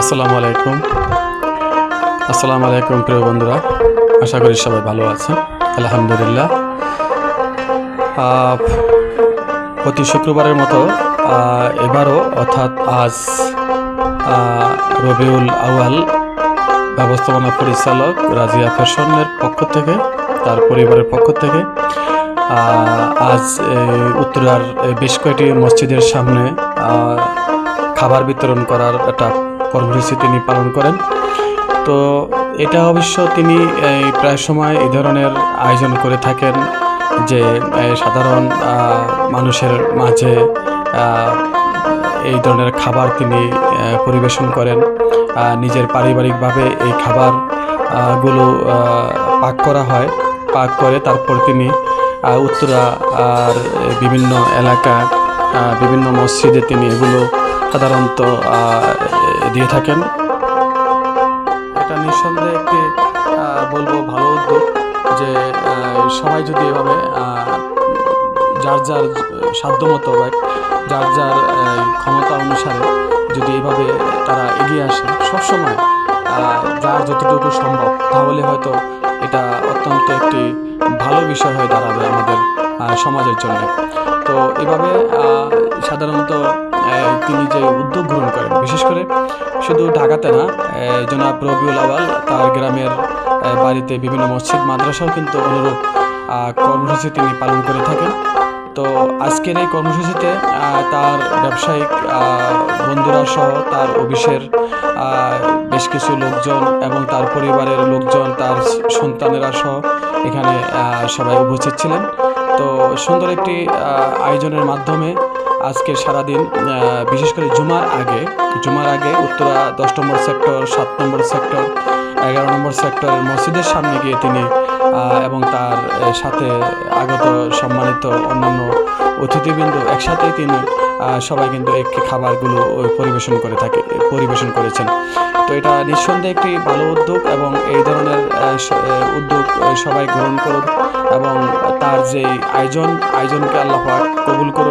আসসালামু আলাইকুম। আসসালামু আলাইকুম, প্রিয় বন্ধুরা। আশা করি সবাই ভালো আছেন। আলহামদুলিল্লাহ। প্রতি শুক্রবারের মতো এবারও অর্থাৎ আজ রবিউল আউয়াল ব্যবস্থাপনা পরিচালক রাজিয়া ফ্যাশনের পক্ষ থেকে, তার পরিবারের পক্ষ থেকে আজ উত্তরার বেশ কয়েকটি মসজিদের সামনে খাবার বিতরণ করার একটা কর্মসূচি তিনি পালন করেন। তো এটা অবশ্য তিনি প্রায় সময় এই ধরনের আয়োজন করে থাকেন যে সাধারণ মানুষের মাঝে এই ধরনের খাবার তিনি পরিবেশন করেন। নিজের পারিবারিকভাবে এই খাবারগুলো পাক করা হয়, পাক করে তারপর তিনি উত্তরা আর বিভিন্ন এলাকা বিভিন্ন মসজিদে তিনি এগুলো সাধারণত দিয়ে থাকেন। এটা নিঃসন্দেহে একটি বলব ভালো উদ্যোগ যে সবাই যদি এভাবে যার যার সাধ্যমতো বা যার যার ক্ষমতা অনুসারে যদি এভাবে তারা এগিয়ে আসে সবসময় যার যতটুকু সম্ভব, তাহলে হয়তো এটা অত্যন্ত একটি ভালো বিষয় হয়ে দাঁড়াবে আমাদের সমাজের জন্য। তো এভাবে সাধারণত তিনি যে উদ্যোগ গ্রহণ করেন, বিশেষ করে শুধু ঢাকাতে না জনাব রবিউল আওয়াল তার গ্রামের বাড়িতে বিভিন্ন মসজিদ, মাদ্রাসাও কিন্তু অনুরূপ কর্মসূচি তিনি পালন করে থাকেন। তো আজকের এই কর্মসূচিতে তার ব্যবসায়িক বন্ধুরা সহ তার অফিসের বেশ কিছু লোকজন এবং তার পরিবারের লোকজন, তার সন্তানেরা সহ এখানে সবাই উপস্থিত ছিলেন। তো সুন্দর একটি আয়োজনের মাধ্যমে আজকে সারাদিন বিশেষ করে জুমার আগে জুমার আগে উত্তরা দশ নম্বর সেক্টর, সাত নম্বর সেক্টর, এগারো নম্বর সেক্টরের মসজিদের সামনে গিয়ে তিনি এবং তার সাথে আগত সম্মানিত অন্যান্য অতিথিবৃন্দ একসাথে তিনি সবাই কিন্তু এক খাবারগুলো পরিবেশন করে থাকে, পরিবেশন করেছেন। তো এটা নিঃসন্দেহে একটি ভালো উদ্যোগ এবং এই ধরনের উদ্যোগ সবাই গ্রহণ করুন এবং তার যে আয়োজন, আয়োজনকে আল্লাহ কবুল করুন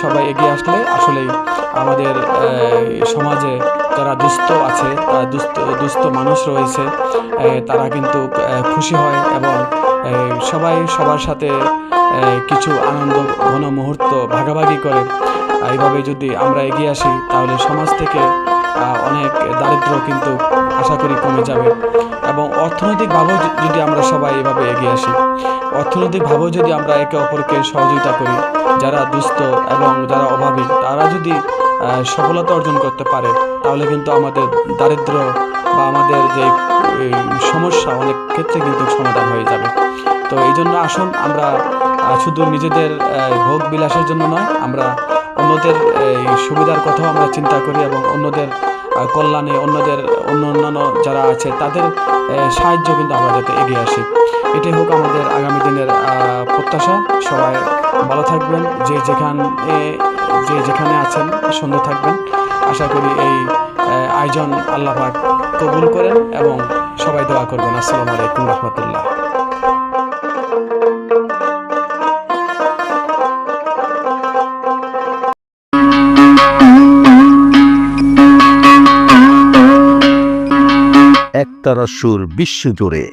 সবাই এগিয়ে আসলে আসলেই আমাদের সমাজে যারা দুস্থ আছে, তারা দুস্থ দুস্থ মানুষ রয়েছে তারা কিন্তু খুশি হয় এবং সবাই সবার সাথে কিছু আনন্দ, ঘন মুহূর্ত ভাগাভাগি করে। এইভাবে যদি আমরা এগিয়ে আসি, তাহলে সমাজ থেকে অনেক দারিদ্র কিন্তু আশা করি কমে যাবে। এবং অর্থনৈতিকভাবেও যদি আমরা সবাই এভাবে এগিয়ে আসি, অর্থনৈতিকভাবেও যদি আমরা একে অপরকে সহযোগিতা করি, যারা দুস্থ এবং যারা অভাবী, তারা যদি সফলতা অর্জন করতে পারে, তাহলে কিন্তু আমাদের দারিদ্র বা আমাদের যে সমস্যা অনেক ক্ষেত্রে কিন্তু সমাধান হয়ে যাবে। তো এই জন্য আসুন আমরা শুধু নিজেদের ভোগ বিলাসের জন্য নয়, আমরা অন্যদের সুবিধার কথাও আমরা চিন্তা করি এবং অন্যদের কল্যাণে অন্যদের, অন্য অন্যান্য যারা আছে, তাদের সাহায্য কিন্তু আমরা যাতে এগিয়ে আসি। এটাই হোক আমাদের আগামী দিনের প্রত্যাশা। সবাই ভালো থাকবেন, যে যেখানে যে যেখানে আছেন, সুন্দর থাকবেন। আশা করি এই আয়োজন আল্লাহ কবুল করেন এবং সবাই দোয়া করবেন। আসসালামু আলাইকুম রহমতুল্লাহ। একতারা সুর বিশ্বজুড়ে